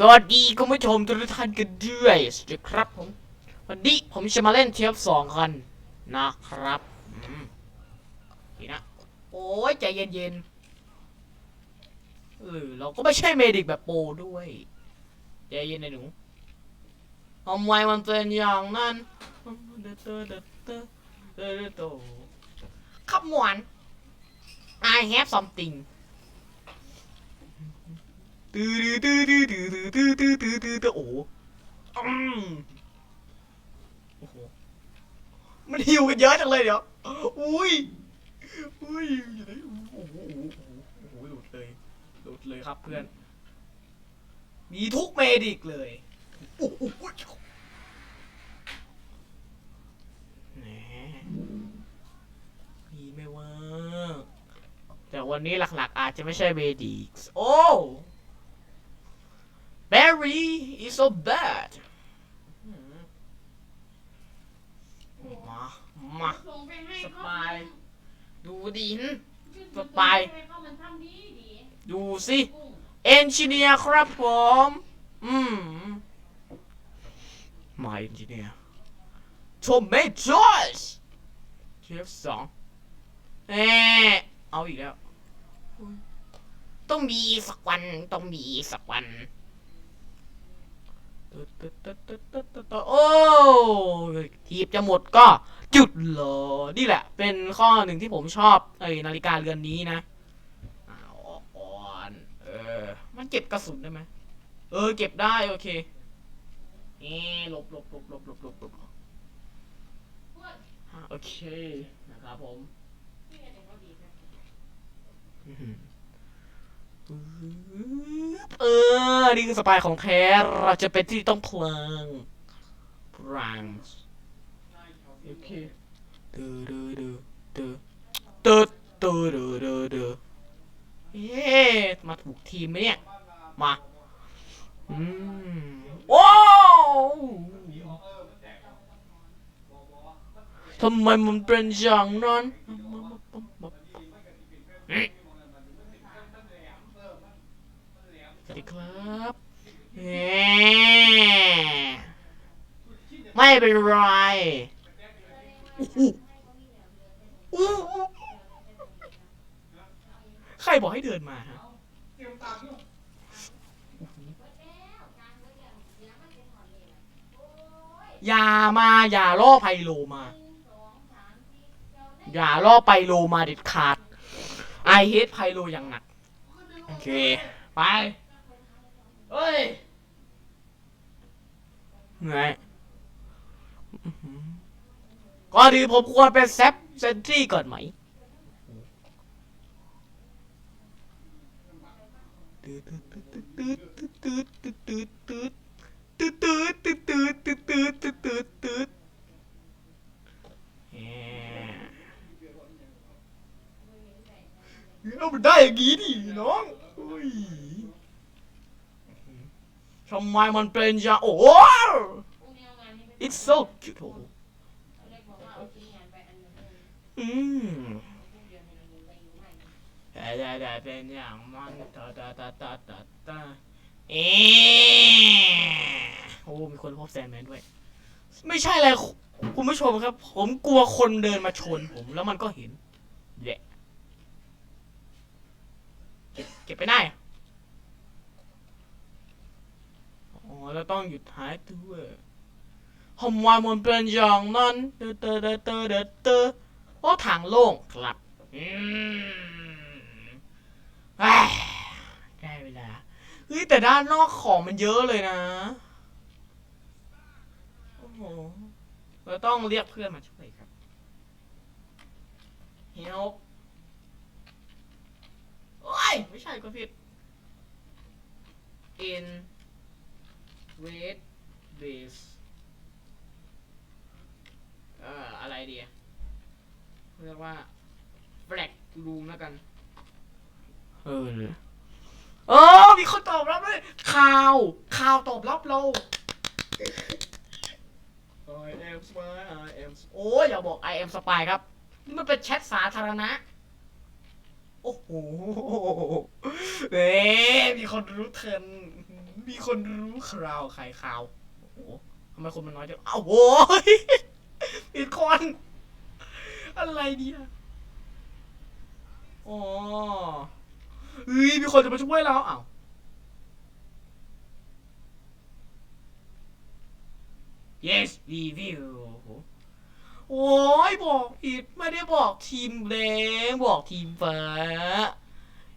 สวัสดีคุณผู้ชมทุกท่านกันด้วยสวัสดีครับผม วันนี้ผมจะมาเล่นเทียบสองกันนะครับนี่นะโอ้ยใจเย็นๆเออเราก็ไม่ใช่เมดิกแบบโปรด้วยใจเย็นนะหนูทำไมมันเป็นอย่างนั้นขับมวน I have something ตื้อตื้อตื้อตื้อตื้อตื้อตื้อตื้อตื้อโอ้โหอืมโอ้โหมันหิวกันเยอะจังเลยเดี๋ยวอุ้ยอุ้ยอยู่ไหนโอ้โหโอ้โหโอ้โหหลุดเลยหลุดเลยครับเพื่อน มีทุกเมดิกเลยโอ้โหแหมมีไหม่ว่าแต่วันนี้หลักๆ อาจจะไม่ใช่เมดิกโอ้ Barry is so bad มา มา ส่งไปให้สเขาปาย ดูดิน สปาย เขามันทำดีดีดูสิ กุ้ง เอนจิเนียร์ครับผม อืม มาเอนจิเนียร์โทเมโตสเชฟสองเอ๊ะเอาอีกแล้ว ต้องมีสักวัน ต้องมีสักวันตึ๊ดตึ๊ดตึ๊ดตึ๊ดตึ๊ดตึ๊ดตึ๊ด โอ้ทีบจะหมดก็จุดเหรอนี่แหละ เป็นข้อหนึ่งที่ผมชอบไอ้นาฬิกาเรือนนี้นะออกก่อนเออ มันเก็บกระสุนได้ไหมเออ เก็บได้โอเคเอ๊หลบหลบหลบหลบหลบหลบหลบโอเค นะครับผม เออ นี่คือสปายของแท้เราจะเป็นที่ต้องพลางพลางโอเคเดือเดือเดือเดือเดือเดือเดือเดือเดือเอ๊ะมาถูกทีมไหมเนี่ย มา อืมว้าวทำไมมันเป็นอย่างนั้นอืม ดีครับไม่เป็นไรใครบอกให้เดินมาฮะอย่ามาอย่าล่อไพโลมา อย่าล่อไพโลมาเด็ดขาดไอเฮดไพโลอย่างหนัก โอเค ไป เฮ้ยไงอื้อหือก่อนอื่นผมควรเป็นแซปเซนทรีก่อนไหมตืดตืดตืดตืดตืดตืดตืดตืดตืดตืดตืดตืดตืดตืดตืดตืดแหมเอามันได้อย่างงี้ดิน้อง ทำไมมันเป็นจะโอ้โห it's so cute อืมแต่แต่เป็นอย่างมันตาตาตาตาตาตาเอโอ้มีคนพบแซนแมนด้วย ไม่ใช่อะไรคุณผู้ชมครับ ผมกลัวคนเดินมาชนผม แล้วมันก็เห็นเย่เก็บไปได้ อะอ๋อแล้วต้องหยุดหายตัวทำไมมันเป็นอย่างนั้นเตอเตอเตอเตอเตอโอ้ทางโล่งครับอืมได้เวลาเฮ้ยแต่ด้านนอกของมันเยอะเลยนะโอ้โหเราต้องเรียกเพื่อนมาช่วยครับ help โอ้ยไม่ใช่ก็ผิด in red base เอ่ออะไรดีอะเรียกว่า black room แล้วกัน เออเลยเออมีคนตอบรับด้วยข่าว ข่าวตอบรับเรา I am spy I am โอ้ยอย่าบอก I am spy ครับ นี่มันเป็นแชทสาธารณะ โอ้โหเอ๊มีคนรู้เทรนด์ มีคนรู้คราวใครข่าวโอ้โหทำไมคนมันน้อยจังอ้าวโว้ยผิดคนอะไรเนี่ยอ๋อเฮ้ยมีคนจะมาช่วยเราอ้าว yes review โอ้ยบอกผิดไม่ได้บอกทีมแดงบอกทีมฟ้า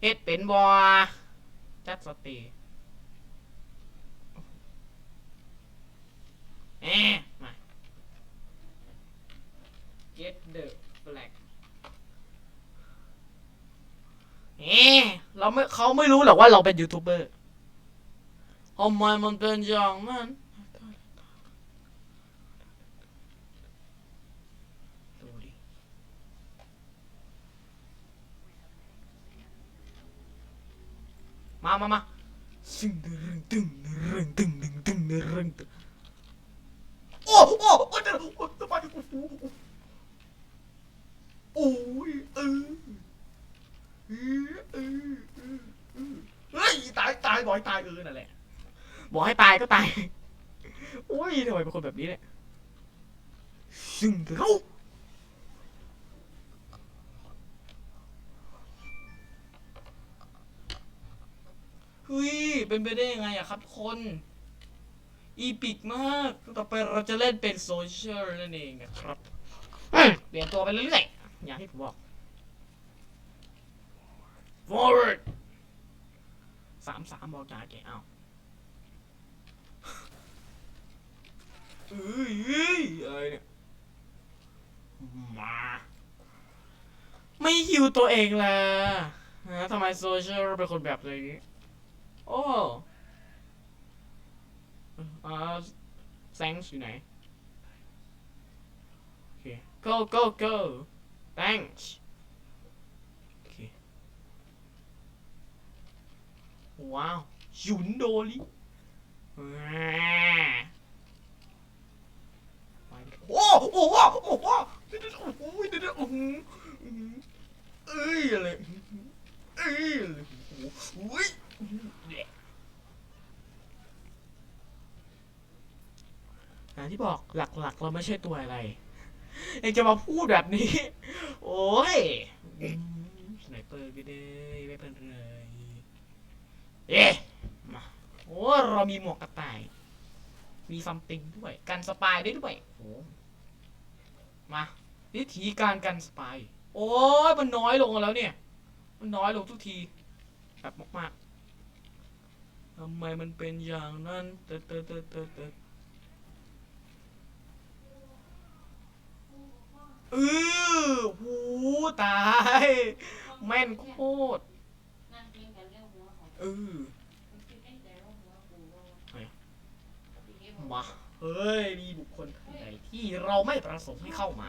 เฮ็ดเป็นบอจัดสเตย์เอ๊ะมา get the flag เอ๊ะ เราไม่เขาไม่รู้หรอกว่าเราเป็นยูทูบเบอร์ทำไมมันเป็นอย่างนั้นมามามาซึ่งดึงดึงดึงดึงดึงดึงดึงดึงดึงโอ้โอ้โอ้เดี๋ยวโอ้สบายโอ้โอ้ยเออเออเออเออเออ เฮ้ยตายตายบอกให้ตายเออนั่นแหละบอกให้ตายก็ตายโอ้ยทำไมเป็นคนแบบนี้เนี่ยซึ่งเราเฮ้ยเป็นไปได้ยังไงอะครับทุกคน อีปิกมากต่อไปเราจะเล่นเป็นโซเชียลนั่นเองนะครับอืมเปลี่ยนตัวไปเรื่อยๆอย่างที่ผมบอก forward สามสามบอกจ่าแกเอาเอ้ยเอ้ยอะไรเนี่ยมาไม่ฮิวตัวเองล่ะฮะทำไมโซเชียลเป็นคนแบบนี้โอ้อาแซงอยู่ไหนโอเค go go go thanks โอเค ว้าวหยุนโดลิโอ้โอ้โอ้โอ้โอ้เดี๋ยวเดี๋ยวโอ้ยเดี๋ยวเดี๋ยวอื้อหืออื้อหือเอ้ยอะไรเอ้ยอะไรโอ้โหอุ้ยอย่างที่บอกหลักๆ เราไม่ใช่ตัวอะไรเองจะมาพูดแบบนี้ โอ้ยสไนเปอร์ก็ได้ไม่เป็นไร เอ๊ะมาโอ้เรามีหมวกกระต่าย มีซัมติงด้วย กันสปายได้ด้วยโอ้มาวิธีการกันสปาย โอ้ยมันน้อยลงแล้วเนี่ย มันน้อยลงทุกที แบบมากๆทำไมมันเป็นอย่างนั้นเตดเตดเตเตเตเออหูตาย แม่นโคตร เออมาเฮ้ย มีบุคคลท่านใดที่เราไม่ประสงค์ให้เข้ามา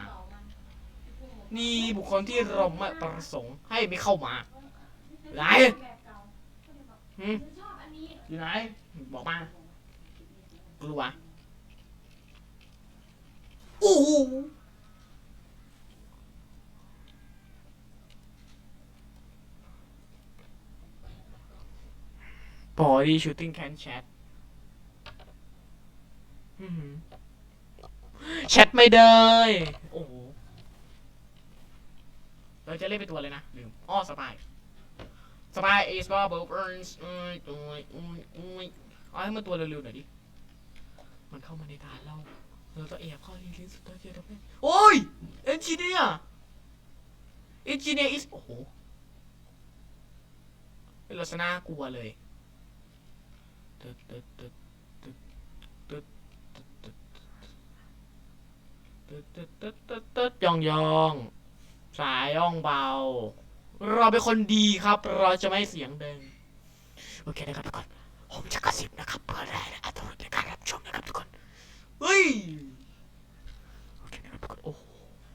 มีบุคคลที่เราไม่ประสงค์ให้ไม่เข้ามาไหนหืมชอบอันนี้อยู่ไหน บอกมากลัวโอ้ โหบอดีชูตติ้งแคนแชทแชทไม่ได้โอ้โหเราจะเล่นเป็นตัวเลยนะลืมอ้อสปายสปายเอสบอลเบิร์เบิร์นส์อุ้ยอุ้ยอุ้ยอุ้ยเอาให้มันตัวเร็วๆหน่อยดิ มันเข้ามาในฐานเรา เราต้องแอบเข้าลิงก์สุดท้ายเดียวไปโอ้ยเอนจิเนียร์เอนจิเนียร์อิสโอ้โหเป็นลักษณะกลัวเลย ยองยองสายย่องเบา เราเป็นคนดีครับ เราจะไม่เสียงเดิงโอเคนะครับทุกคน ผมจะกระซิบนะครับเพื่อได้อัตราในการรับชมนะครับทุกคน เฮ้ย โอเคนะครับทุกคน โอ้โห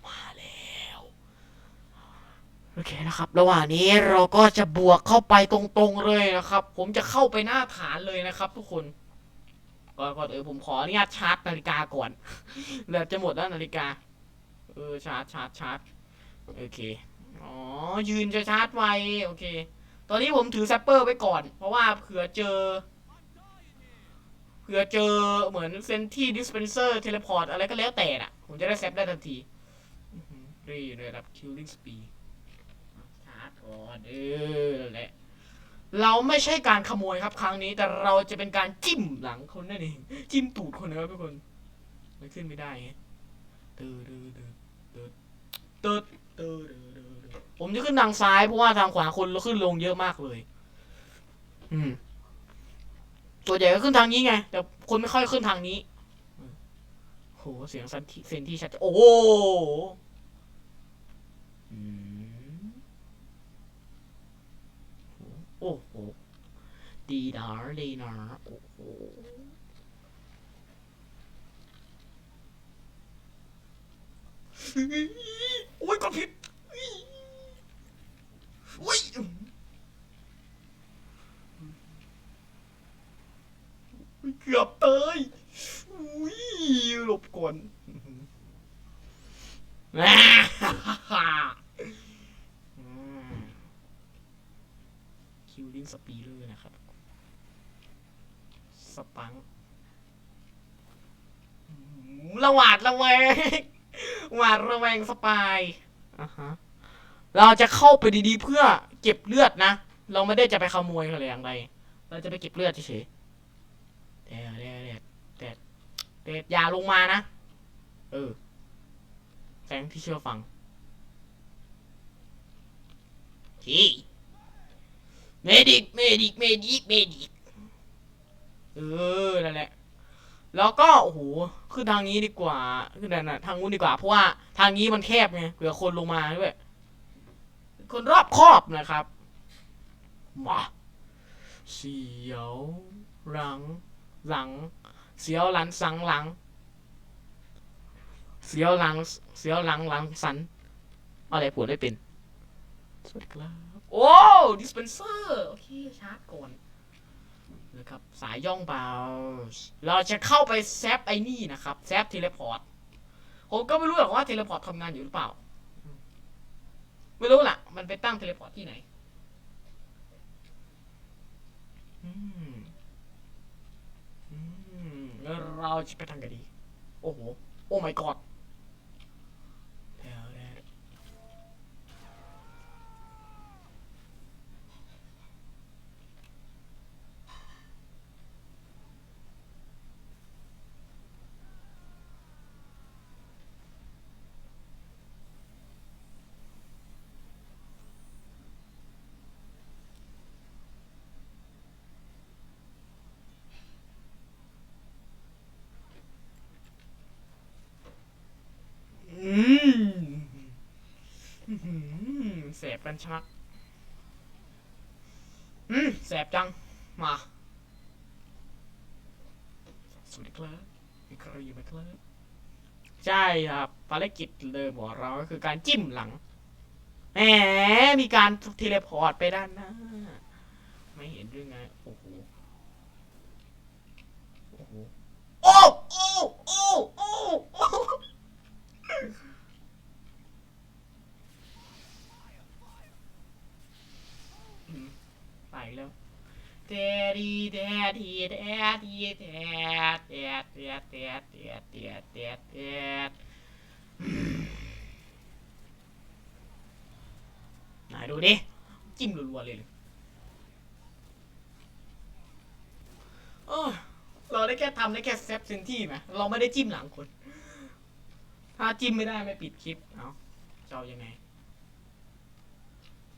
มาแล้ว โอเค นะครับระหว่างนี้เราก็จะบวกเข้าไปตรงๆเลยนะครับ ผมจะเข้าไปหน้าฐานเลยนะครับ ทุกคนก่อนก่อนเออผมขออนุญาตชาร์จนาฬิกาก่อนเหลือจะหมดแล้วนาฬิกา เออชาร์จชาร์จชาร์จโอเคอ๋อยืนจะชาร์จไวโอเค ตอนนี้ผมถือแซปเปอร์ไว้ก่อน เพราะว่าเผื่อเจอเผื่อเจอเหมือนเซนที่ดิสเพนเซอร์เทเลพอร์ตอะไรก็แล้วแต่น่ะ ผมจะได้แซปได้ทันทีอื้อหือรีระดับ killing speed ก่อนเออแหละเราไม่ใช่การขโมยครับครั้งนี้ แต่เราจะเป็นการจิ้มหลังคนนั่นเองจิ้มตูดคนนะครับทุกคนมันขึ้นไม่ได้ตืดตืดตืดตืดตืดผมจะขึ้นทางซ้ายเพราะว่าทางขวาคนเราขึ้นลงเยอะมากเลย อืมส่วใหญ่ก็ขึ้นทางนี้ไง แต่คนไม่ค่อยขึ้นทางนี้โหเสียงสันทีเซนที่ชัด โอ้ โอ้โห ดีนะดีนะโอ้โหโอ้ยกดผิดโอ้ยเกือบเตยอุ้ยหลบก่อนอ่า คิวลิงสปีเลอร์นะครับ สปังอืมระหวาดระแวงหวาดระแวงสปายอะฮะเราจะเข้าไปดีๆเพื่อเก็บเลือดนะ เราไม่ได้จะไปขโมยอะไรอย่างใดเราจะไปเก็บเลือดเฉยๆเด็ดเด็ดเด็ดเด็ดเด็ดอย่าลงมานะ เออแสงที่เชื่อฟังที เมดิกเมดิกเมดิกเมดิกเออนั่นแหละแล้วก็โอ้โหขึ้นทางนี้ดีกว่าขึ้นนั่นนะทางนู้นดีกว่าเพราะว่าทางนี้มันแคบไงเผื่อคนลงมาด้วยคนรอบครอบนะครับมาเสียวรังหลัง เสียวหลังสังหลัง เสียวหลังเสียวหลังหลังสันอะไรปวดได้เป็นสวัสดีครับ โอ้ดิสเพนเซอร์โอเคชาร์จก่อนนะครับสายย่องเบา เราจะเข้าไปแซปไอ้นี่นะครับแซปเทเลพอร์ตผมก็ไม่รู้หรอกว่าเทเลพอร์ตทำงานอยู่หรือเปล่า ไม่รู้ล่ะ มันไปตั้งเทเลพอร์ตที่ไหนอืมอืมแล้วเราจะไปทางกันดี โอ้โห โอ้ my god แล้วแล้วอืมอื้อหือ แสบกันชัก อืมแสบจัง มาสวัสดีครับมีใครอยู่ไหมครับใช่ครับภารกิจเดิมของเราก็คือการจิ้มหลังแหมมีการเทเลพอร์ตไปด้านหน้า ไม่เห็นด้วยไง โอ้โห โอ้โห โอ้โอ้โอ้ โอ้ โอ้ ไปแล้วแดดีแดดีแดดีแดดแดดแดดแดดแดดแดดแดดแดดไหนดูดิ จิ้มรัวๆเลยเลยเออเราได้แค่ทำได้แค่เซฟเซนที่ไหมเราไม่ได้จิ้มหลังคน ถ้าจิ้มไม่ได้ไม่ปิดคลิป เอาจะเอายังไง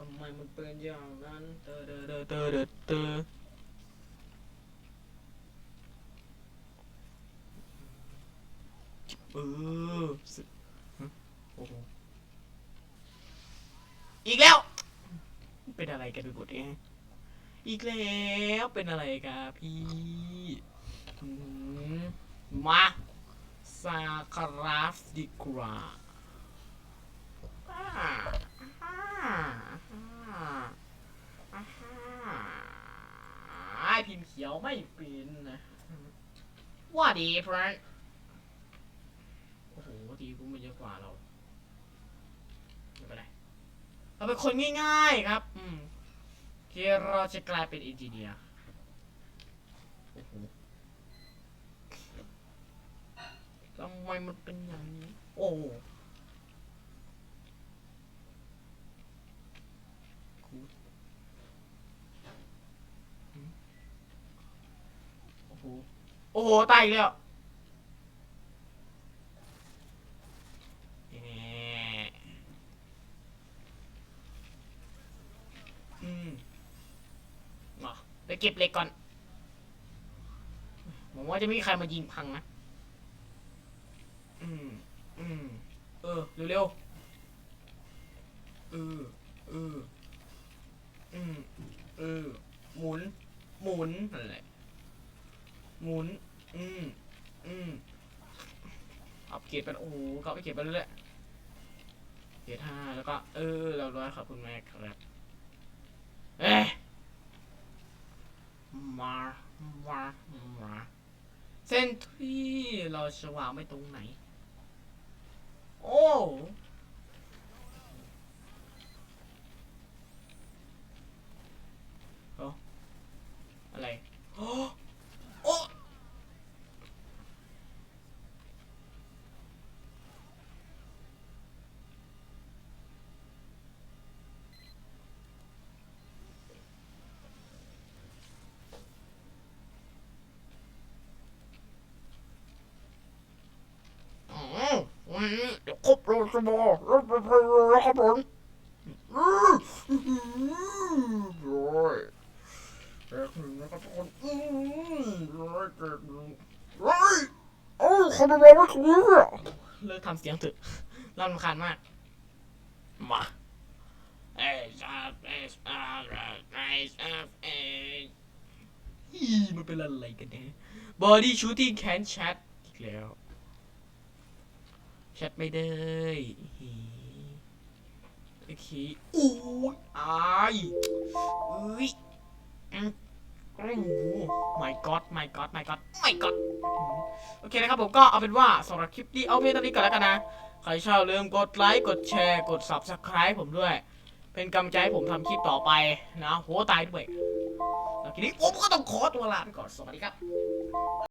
ทำไมมันเป็นอย่างนั้นเตอเตอเตอเตอเตอเตอเออโอ้โหอีกแล้ว เป็นอะไรกันไปหมดเนี่ยอีกแล้วเป็นอะไรกันพี่มาซาคาราฟดีกว่า พิมพ์เขียวไม่เป็นนะว่าดีเพื่อนโอ้โหดีกูมันเยอะกว่าเราไม่เป็นไรเราเป็นคนง่ายๆครับ อืมที่เราจะกลายเป็นเอนจิเนียร์ทำไมมันเป็นอย่างนี้ โอ้ โอ้โหโอ้โหตายอีกแล้วอืมมาไปเก็บเหล็กก่อนผมว่าจะไม่มีใครมายิงพังนะ อืม อืม เออ เร็วๆเออเอออืมเออหมุน หมุนนั่นแหละ หมุน อืม อืมอัปเกรดเป็นโอ้โหก็อัปเกรดไปเรื่อยเกรดห้าแล้วก็ เออ เราร้อยครับคุณแม่ครับ เอ๊ะมามามาเส้นที่เราจะวางไว้ตรงไหน โอ้เอ้อะไรโอ้โอ้อืมวันนี้เดี๋ยวค รบโรสบอรถไปเลยครับผมอืมอืมโอ้ยแป๊บนึงนะครับทุกคนอืมโอ้ยแป๊บนึงเฮ้ยโอ้ยเขาไปบอกว่าถูกอะเลิกทำเสียงเถอะรำคาญมาก มาเอชอาเอชอาเอชอาเอฮีมันเป็นอะไรกันเนี่ย body shooting can chat อีกแล้ว ชทไม่ได้ฮีโอเคอู้ยอายเอ้ยอืมโอ้โห my god my god my god my god โอเคนะครับผมก็เอาเป็นว่าสำหรับคลิปนี้เอาเพียงเท่านี้ก่อนแล้วกันนะ ใครชอบลืมกดไลค์ กดแชร์ กด subscribe ผมด้วย เป็นกำลังใจให้ผมทำคลิปต่อไปนะ โหตายด้วยแล้วทีนี้ผมก็ต้องขอตัวลาไปก่อน สวัสดีครับ